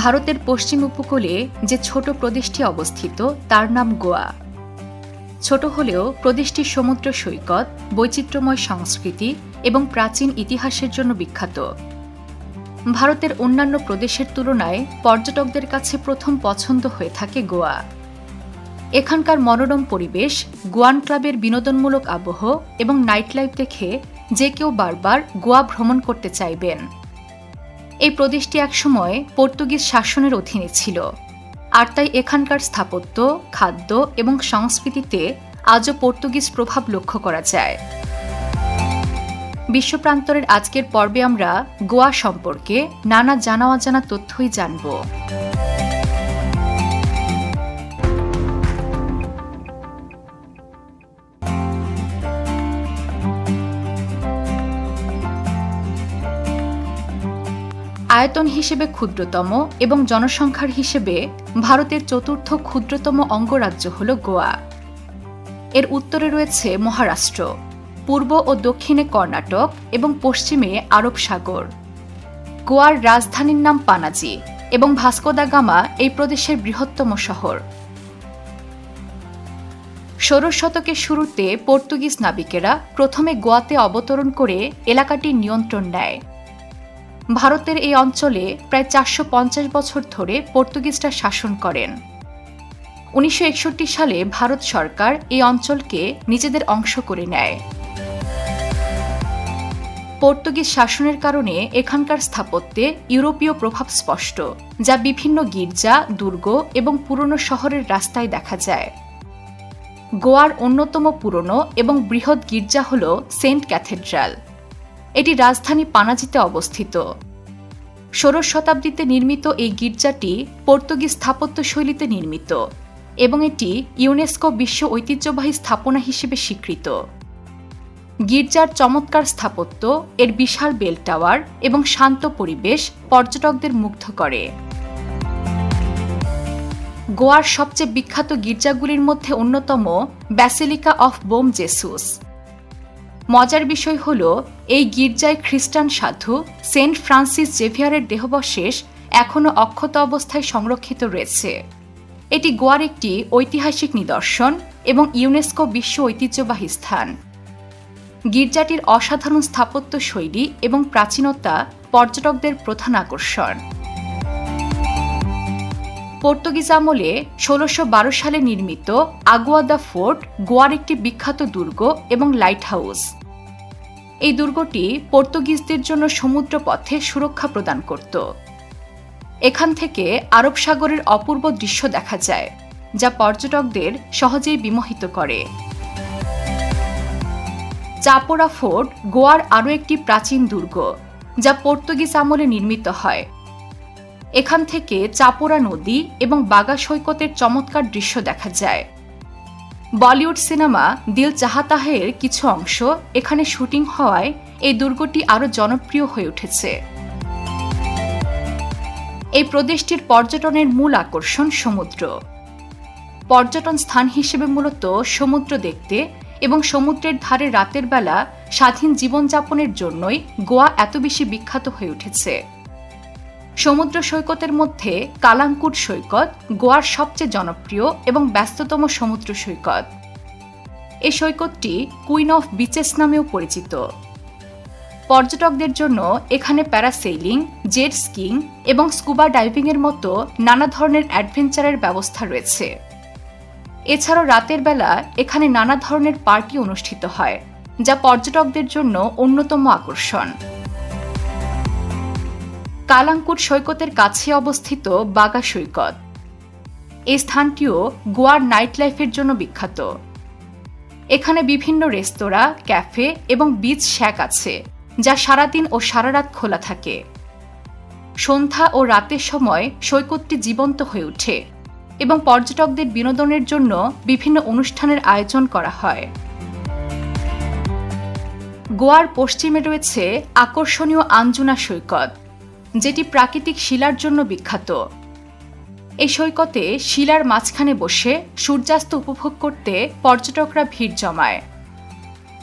ভারতের পশ্চিম উপকূলে যে ছোট প্রদেশটি অবস্থিত, তার নাম গোয়া। ছোট হলেও প্রদেশটি সমুদ্র সৈকত, বৈচিত্র্যময় সংস্কৃতি এবং প্রাচীন ইতিহাসের জন্য বিখ্যাত। ভারতের অন্যান্য প্রদেশের তুলনায় পর্যটকদের কাছে প্রথম পছন্দ হয়ে থাকে গোয়া। এখানকার মনোরম পরিবেশ, গোয়ান ক্লাবের বিনোদনমূলক আবহ এবং নাইট লাইফ দেখে যে কেউ বারবার গোয়া ভ্রমণ করতে চাইবেন। এই প্রদেশটি একসময় পর্তুগিজ শাসনের অধীনে ছিল, আর তাই এখানকার স্থাপত্য, খাদ্য এবং সংস্কৃতিতে আজও পর্তুগিজ প্রভাব লক্ষ্য করা যায়। বিশ্ব প্রান্তরের আজকের পর্বে আমরা গোয়া সম্পর্কে নানা জানা অজানা তথ্যই জানব। আয়তন হিসেবে ক্ষুদ্রতম এবং জনসংখ্যার হিসেবে ভারতের চতুর্থ ক্ষুদ্রতম অঙ্গরাজ্য হল গোয়া। এর উত্তরে রয়েছে মহারাষ্ট্র, পূর্ব ও দক্ষিণে কর্ণাটক এবং পশ্চিমে আরব সাগর। গোয়ার রাজধানীর নাম পানাজি এবং ভাস্কোদা গামা এই প্রদেশের বৃহত্তম শহর। ষোড়শ শতকের শুরুতে পর্তুগিজ নাবিকেরা প্রথমে গোয়াতে অবতরণ করে এলাকাটির নিয়ন্ত্রণ নেয়। ভারতের এই অঞ্চলে প্রায় চারশো পঞ্চাশ বছর ধরে পর্তুগিজরা শাসন করেন। উনিশশো একষট্টি সালে ভারত সরকার এই অঞ্চলকে নিজেদের অংশ করে নেয়। পর্তুগিজ শাসনের কারণে এখানকার স্থাপত্যে ইউরোপীয় প্রভাব স্পষ্ট, যা বিভিন্ন গির্জা, দুর্গ এবং পুরনো শহরের রাস্তায় দেখা যায়। গোয়ার অন্যতম পুরনো এবং বৃহৎ গির্জা হল সেন্ট ক্যাথেড্রাল। এটি রাজধানী পানাজিতে অবস্থিত। ষোড়শ শতাব্দীতে নির্মিত এই গির্জাটি পর্তুগিজ স্থাপত্য শৈলীতে নির্মিত এবং এটি ইউনেস্কো বিশ্ব ঐতিহ্যবাহী স্থাপনা হিসেবে স্বীকৃত। গির্জার চমৎকার স্থাপত্য, এর বিশাল বেল টাওয়ার এবং শান্ত পরিবেশ পর্যটকদের মুগ্ধ করে। গোয়ার সবচেয়ে বিখ্যাত গির্জাগুলির মধ্যে অন্যতম ব্যাসিলিকা অফ বোম জেসুস। মজার বিষয় হল, এই গির্জায় খ্রিস্টান সাধু, সেন্ট ফ্রান্সিস জেভিয়ারের দেহবশেষ এখনও অক্ষত অবস্থায় সংরক্ষিত রয়েছে। এটি গোয়ার একটি ঐতিহাসিক নিদর্শন এবং ইউনেস্কো বিশ্ব ঐতিহ্যবাহী স্থান। গির্জাটির অসাধারণ স্থাপত্য শৈলী এবং প্রাচীনতা পর্যটকদের প্রধান আকর্ষণ। পর্তুগিজ আমলে ষোলোশো সালে নির্মিত আগুয়াদা ফোর্ট গোয়ার একটি বিখ্যাত দুর্গ এবং লাইট হাউস এই দুর্গটি পর্তুগিজদের জন্য সমুদ্র পথে সুরক্ষা প্রদান করত। এখান থেকে আরব সাগরের অপূর্ব দৃশ্য দেখা যায়, যা পর্যটকদের সহজেই বিমোহিত করে। চাপোরা ফোর্ট গোয়ার আরও একটি প্রাচীন দুর্গ, যা পর্তুগিজ আমলে নির্মিত হয়। এখান থেকে চাপোরা নদী এবং বাগা সৈকতের চমৎকার দৃশ্য দেখা যায়। বলিউড সিনেমা দিল চাহাতাহের কিছু অংশ এখানে শুটিং হওয়ায় এই দুর্গটি আরও জনপ্রিয় হয়ে উঠেছে। এই প্রদেশটির পর্যটনের মূল আকর্ষণ সমুদ্র। পর্যটন স্থান হিসেবে মূলত সমুদ্র দেখতে এবং সমুদ্রের ধারে রাতের বেলা স্বাধীন জীবনযাপনের জন্যই গোয়া এত বেশি বিখ্যাত হয়ে উঠেছে। সমুদ্র সৈকতের মধ্যে কালাঙ্কুট সৈকত, গোয়ার সবচেয়ে জনপ্রিয় এবং ব্যস্ততম সমুদ্র সৈকত। এই সৈকতটি কুইন অফ বিচেস নামেও পরিচিত। পর্যটকদের জন্য এখানে প্যারাসেইলিং, জেট স্কিং এবং স্কুবা ডাইভিংয়ের মতো নানা ধরনের অ্যাডভেঞ্চারের ব্যবস্থা রয়েছে। এছাড়াও রাতের বেলা এখানে নানা ধরনের পার্টি অনুষ্ঠিত হয়, যা পর্যটকদের জন্য অন্যতম আকর্ষণ। কালাঙ্কুট সৈকতের কাছে অবস্থিত বাগা সৈকত। এই স্থানটিও গোয়ার নাইট লাইফের জন্য বিখ্যাত। এখানে বিভিন্ন রেস্তোরাঁ, ক্যাফে এবং বিচ শ্যাক আছে, যা সারাদিন ও সারা রাত খোলা থাকে। সন্ধ্যা ও রাতের সময় সৈকতটি জীবন্ত হয়ে ওঠে এবং পর্যটকদের বিনোদনের জন্য বিভিন্ন অনুষ্ঠানের আয়োজন করা হয়। গোয়ার পশ্চিমে রয়েছে আকর্ষণীয় আঞ্জুনা সৈকত যেটি প্রাকৃতিক শিলার জন্য বিখ্যাত। এই সৈকতে শিলার মাঝখানে বসে সূর্যাস্ত উপভোগ করতে পর্যটকরা ভিড় জমায়।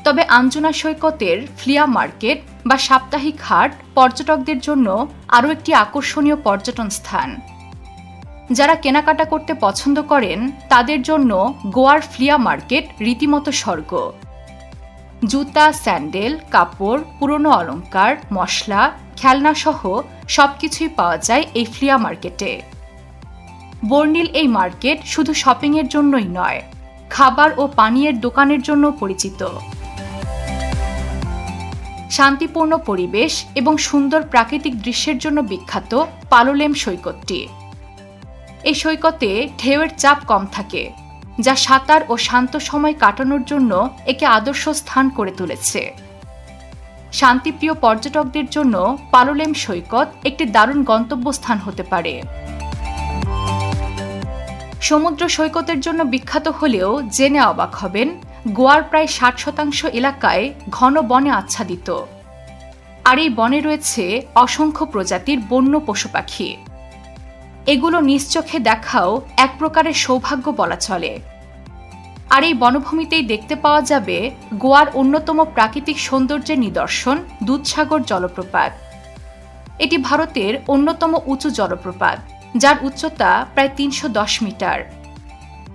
তবে আঞ্জুনা সৈকতের ফ্লিয়া মার্কেট বা সাপ্তাহিক হাট পর্যটকদের জন্য আরও একটি আকর্ষণীয় পর্যটন স্থান। যারা কেনাকাটা করতে পছন্দ করেন, তাদের জন্য গোয়ার ফ্লিয়া মার্কেট রীতিমতো স্বর্গ। জুতা, স্যান্ডেল, কাপড়, পুরনো অলংকার, মশলা খেলনা সহ সবকিছুই পাওয়া যায় এই ফ্লিয়া মার্কেটে। বর্নিল এই মার্কেট শুধু শপিংয়ের জন্যই নয়, খাবার ও পানীয়ের দোকানের জন্য পরিচিত। শান্তিপূর্ণ পরিবেশ এবং সুন্দর প্রাকৃতিক দৃশ্যের জন্য বিখ্যাত পালোলেম সৈকতটি। এই সৈকতে ঢেউয়ের চাপ কম থাকে, যা সাঁতার ও শান্ত সময় কাটানোর জন্য একে আদর্শ স্থান করে তুলেছে। শান্তিপ্রিয় পর্যটকদের জন্য পালোলেম সৈকত একটি দারুণ গন্তব্যস্থান হতে পারে। সমুদ্র সৈকতের জন্য বিখ্যাত হলেও জেনে অবাক হবেন গোয়ার প্রায় ষাট শতাংশ এলাকায় ঘন বনে আচ্ছাদিত। আর এই বনে রয়েছে অসংখ্য প্রজাতির বন্য পশু পাখি। এগুলো নিশ্চোখে দেখাও এক প্রকারের সৌভাগ্য বলা চলে। আর এই বনভূমিতেই দেখতে পাওয়া যাবে গোয়ার অন্যতম প্রাকৃতিক সৌন্দর্যের নিদর্শন দুধসাগর জলপ্রপাত। এটি ভারতের অন্যতম উঁচু জলপ্রপাত, যার উচ্চতা প্রায় তিনশো দশ মিটার।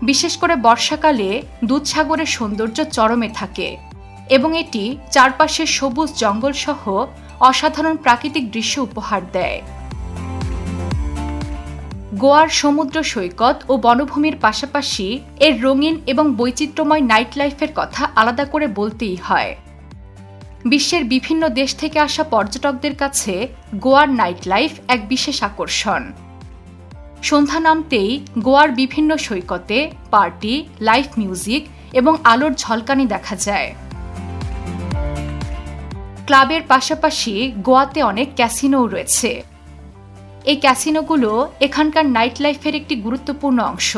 বিশেষ করে বর্ষাকালে দুধসাগরের সৌন্দর্য চরমে থাকে এবং এটি চারপাশে সবুজ জঙ্গল সহ অসাধারণ প্রাকৃতিক দৃশ্য উপহার দেয়। গোয়ার সমুদ্র সৈকত ও বনভূমির পাশাপাশি এর রঙিন এবং বৈচিত্র্যময় নাইট লাইফের কথা আলাদা করে বলতেই হয়। বিশ্বের বিভিন্ন দেশ থেকে আসা পর্যটকদের কাছে গোয়ার নাইট লাইফ এক বিশেষ আকর্ষণ। সন্ধ্যা নামতেই গোয়ার বিভিন্ন সৈকতে পার্টি লাইভ মিউজিক এবং আলোর ঝলকানি দেখা যায়। ক্লাবের পাশাপাশি গোয়াতে অনেক ক্যাসিনোও রয়েছে। এই ক্যাসিনোগুলো এখানকার নাইট লাইফের একটি গুরুত্বপূর্ণ অংশ।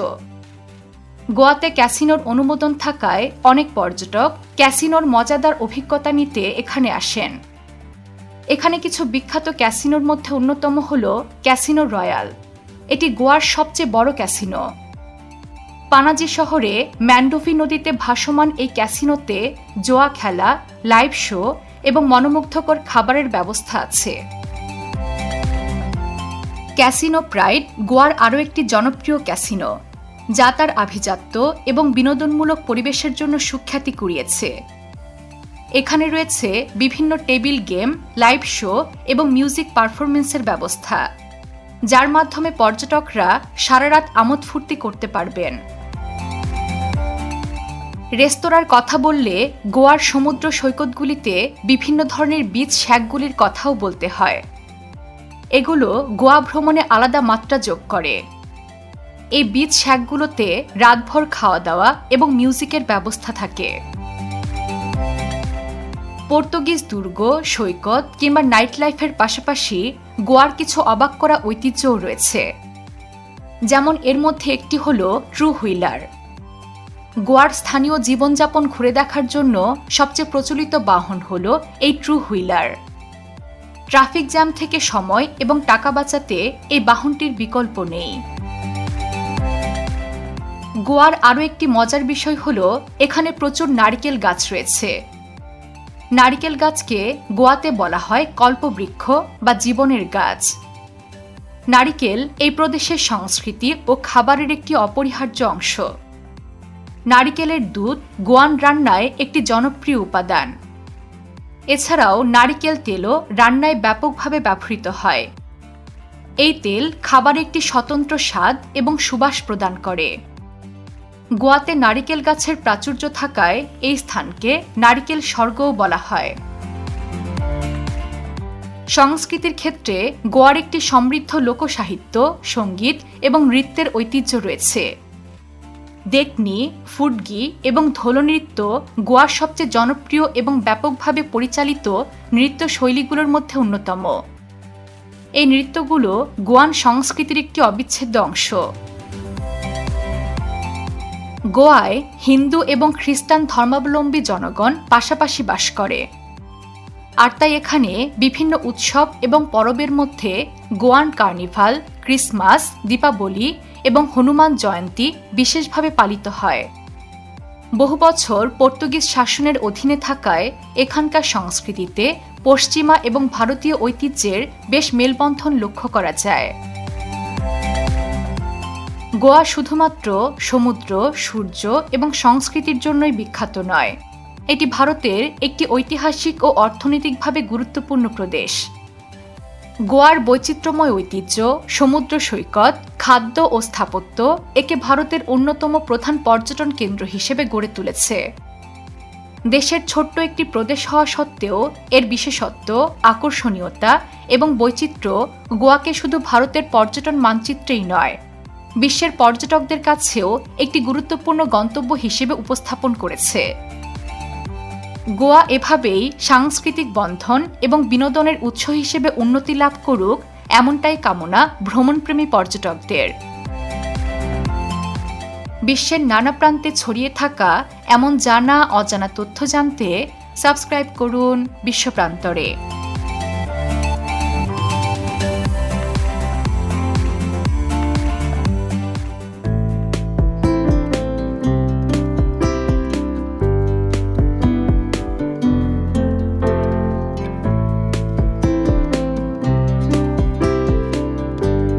গোয়াতে ক্যাসিনোর অনুমোদন থাকায় অনেক পর্যটক ক্যাসিনোর মজাদার অভিজ্ঞতা নিতে এখানে আসেন। এখানে কিছু বিখ্যাত ক্যাসিনোর মধ্যে অন্যতম হল ক্যাসিনো রয়্যাল। এটি গোয়ার সবচেয়ে বড় ক্যাসিনো। পানাজি শহরে ম্যান্ডোভি নদীতে ভাসমান এই ক্যাসিনোতে জোয়া খেলা, লাইভ শো এবং মনোমুগ্ধকর খাবারের ব্যবস্থা আছে। ক্যাসিনো প্রাইড গোয়ার আরও একটি জনপ্রিয় ক্যাসিনো, যা তার আভিজাত্য এবং বিনোদনমূলক পরিবেশের জন্য সুখ্যাতি কুড়িয়েছে। এখানে রয়েছে বিভিন্ন টেবিল গেম, লাইভ শো এবং মিউজিক পারফরমেন্সের ব্যবস্থা, যার মাধ্যমে পর্যটকরা সারা রাত আমোদ ফুর্তি করতে পারবেন। রেস্তোরাঁর কথা বললে গোয়ার সমুদ্র সৈকতগুলিতে বিভিন্ন ধরনের বীজ শ্যাকগুলির কথাও বলতে হয়। এগুলো গোয়া ভ্রমণে আলাদা মাত্রা যোগ করে। এই বীজ শ্যাকগুলোতে রাতভর খাওয়া দাওয়া এবং মিউজিকের ব্যবস্থা থাকে। পর্তুগিজ দুর্গ, সৈকত কিংবা নাইট লাইফের পাশাপাশি গোয়ার কিছু অবাক করা ঐতিহ্যও রয়েছে। যেমন এর মধ্যে একটি হল ট্রু হুইলার। গোয়ার স্থানীয় জীবনযাপন ঘুরে দেখার জন্য সবচেয়ে প্রচলিত বাহন হল এই ট্রু হুইলার। ট্রাফিক জ্যাম থেকে সময় এবং টাকা বাঁচাতে এই বাহনটির বিকল্প নেই। গোয়ার আরও একটি মজার বিষয় হল, এখানে প্রচুর নারিকেল গাছ রয়েছে। নারিকেল গাছকে গোয়াতে বলা হয় কল্পবৃক্ষ বা জীবনের গাছ। নারিকেল এই প্রদেশের সংস্কৃতি ও খাবারের একটি অপরিহার্য অংশ। নারিকেলের দুধ গোয়ান রান্নায় একটি জনপ্রিয় উপাদান। এছাড়াও নারিকেল তেলও রান্নায় ব্যাপকভাবে ব্যবহৃত হয়। এই তেল খাবার একটি স্বতন্ত্র স্বাদ এবং সুবাস প্রদান করে। গোয়াতে নারিকেল গাছের প্রাচুর্য থাকায় এই স্থানকে নারিকেল স্বর্গও বলা হয়। সংস্কৃতির ক্ষেত্রে গোয়ার একটি সমৃদ্ধ লোকসাহিত্য, সংগীত এবং নৃত্যের ঐতিহ্য রয়েছে। দেখনি ফুডগি এবং ধোলনৃত্য গোয়ার সবচেয়ে জনপ্রিয় এবং ব্যাপকভাবে পরিচালিত নৃত্য শৈলীগুলোর মধ্যে অন্যতম। এই নৃত্যগুলো গোয়ান সংস্কৃতির একটি অবিচ্ছেদ্য অংশ। গোয়ায় হিন্দু এবং খ্রিস্টান ধর্মাবলম্বী জনগণ পাশাপাশি বাস করে। আর তাই এখানে বিভিন্ন উৎসব এবং পরবের মধ্যে গোয়ান কার্নিভাল, ক্রিসমাস, দীপাবলি এবং হনুমান জয়ন্তী বিশেষভাবে পালিত হয়। বহু বছর পর্তুগিজ শাসনের অধীনে থাকায় এখানকার সংস্কৃতিতে পশ্চিমা এবং ভারতীয় ঐতিহ্যের বেশ মেলবন্ধন লক্ষ্য করা যায়। গোয়া শুধুমাত্র সমুদ্র, সূর্য এবং সংস্কৃতির জন্যই বিখ্যাত নয়। এটি ভারতের একটি ঐতিহাসিক ও অর্থনৈতিকভাবে গুরুত্বপূর্ণ প্রদেশ। গোয়ার বৈচিত্র্যময় ঐতিহ্য, সমুদ্র সৈকত খাদ্য ও স্থাপত্য একে ভারতের অন্যতম প্রধান পর্যটন কেন্দ্র হিসেবে গড়ে তুলেছে। দেশের ছোট্ট একটি প্রদেশ হওয়া সত্ত্বেও এর বিশেষত্ব, আকর্ষণীয়তা এবং বৈচিত্র্য গোয়াকে শুধু ভারতের পর্যটন মানচিত্রেই নয়, বিশ্বের পর্যটকদের কাছেও একটি গুরুত্বপূর্ণ গন্তব্য হিসেবে উপস্থাপন করেছে। গোয়া এভাবেই সাংস্কৃতিক বন্ধন এবং বিনোদনের উৎস হিসেবে উন্নতি লাভ করুক এমনটাই কামনা ভ্রমণপ্রেমী পর্যটকদের। বিশ্বের নানা প্রান্তে ছড়িয়ে থাকা এমন জানা অজানা তথ্য জানতে সাবস্ক্রাইব করুন বিশ্বপ্রান্তরে